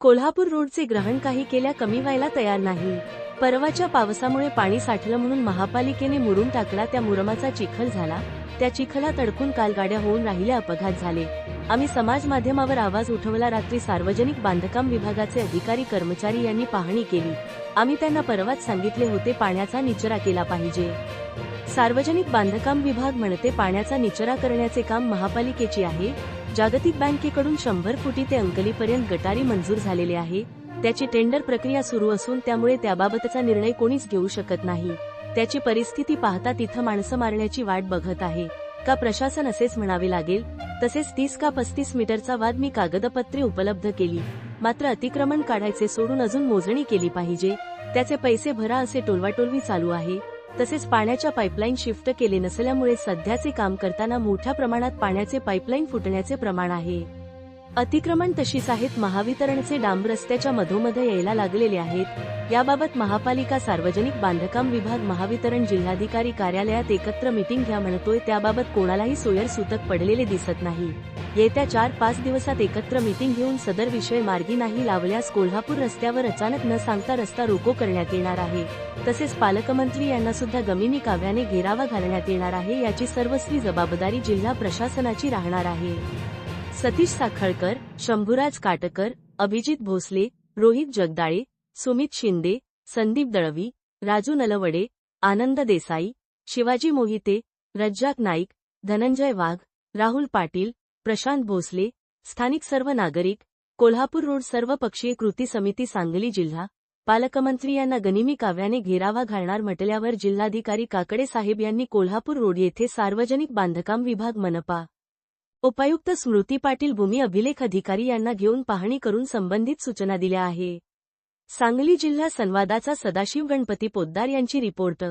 कोल्हापूर रोडचे ग्रहण काही केल्या कमी व्हायला तयार नाही. परवाच्या पावसामुळे पाणी साठलं म्हणून महापालिकेने मुरुम टाकला त्या मुरमाचा चिखल झाला. त्या चिखलात अडकून काल गाड्या होऊन राहिल्या अपघात झाले. आम्ही समाज माध्यमावर आवाज उठवला. रात्री सार्वजनिक बांधकाम विभागाचे अधिकारी कर्मचारी यांनी पाहणी केली. आम्ही त्यांना परवाच सांगितले होते पाण्याचा निचरा केला पाहिजे. सार्वजनिक बांधकाम विभाग म्हणते पाण्याचा निचरा करण्याचे काम महापालिकेची आहे. जागतिक बँकेकडून शंभर फुटी ते अंकलीपर्यंत गटारी मंजूर झालेले आहे. त्याची टेंडर प्रक्रिया सुरू असून त्यामुळे त्याबाबतचा निर्णय कोणीच घेऊ शकत नाही. त्याची परिस्थिती पाहता तिथं माणसं मारण्याची वाट बघत आहे. का प्रशासन असेच म्हणावे लागेल? तसेच तीस का पस्तीस मीटरचा वाद मी कागदपत्रे उपलब्ध केली. मात्र अतिक्रमण काढायचे सोडून अजून मोजणी केली पाहिजे. त्याचे पैसे भरा असे टोलवाटोलवी चालू आहे. तसेच पाण्याच्या पाईपलाईन शिफ्ट केले नसल्यामुळे सध्याचे काम करताना मोठ्या प्रमाणात पाण्याचे पाईपलाईन फुटण्याचे प्रमाण आहे. अतिक्रमण तशीच आहेत. महावितरणचे डांब रस्त्याच्या मधोमध यायला लागलेले आहेत. याबाबत महापालिका सार्वजनिक बांधकाम विभाग महावितरण जिल्हाधिकारी कार्यालयात एकत्र मीटिंग घ्या म्हणतोय. त्याबाबत कोणालाही सोयर सूतक पडलेले दिसत नाही. येत्या चार पाच दिवसात एकत्र मीटिंग घेऊन सदर विषय मार्गी नाही लावल्यास कोल्हापूर रस्त्यावर अचानक न सांगता रस्ता रोको करण्यात येणार आहे. तसेच पालकमंत्री यांना सुद्धा गमिनी काव्याने घेरावा घालण्यात येणार आहे. याची सर्वस्वी जबाबदारी जिल्हा प्रशासनाची राहणार आहे. सतीश साखळकर शंभूराज काटकर अभिजित भोसले रोहित जगदाळे सुमित शिंदे संदीप दळवी राजू नलवडे आनंद देसाई शिवाजी मोहिते रज्जाक नाईक धनंजय वाघ राहुल पाटील प्रशांत भोसले स्थानिक सर्व नागरिक कोल्हापूर रोड सर्व पक्षीय कृती समिती सांगली जिल्हा पालकमंत्री यांना गनिमी काव्याने घेरावा घालणार म्हटल्यावर जिल्हाधिकारी काकडे साहेब यांनी कोल्हापूर रोड येथे सार्वजनिक बांधकाम विभाग मनपा उपायुक्त स्मृती पाटील भूमी अभिलेख अधिकारी यांना घेऊन पाहणी करून संबंधित सूचना दिल्या आहे. सांगली जिल्हा संवादाचा सदाशिव गणपती पोद्दार यांची रिपोर्ट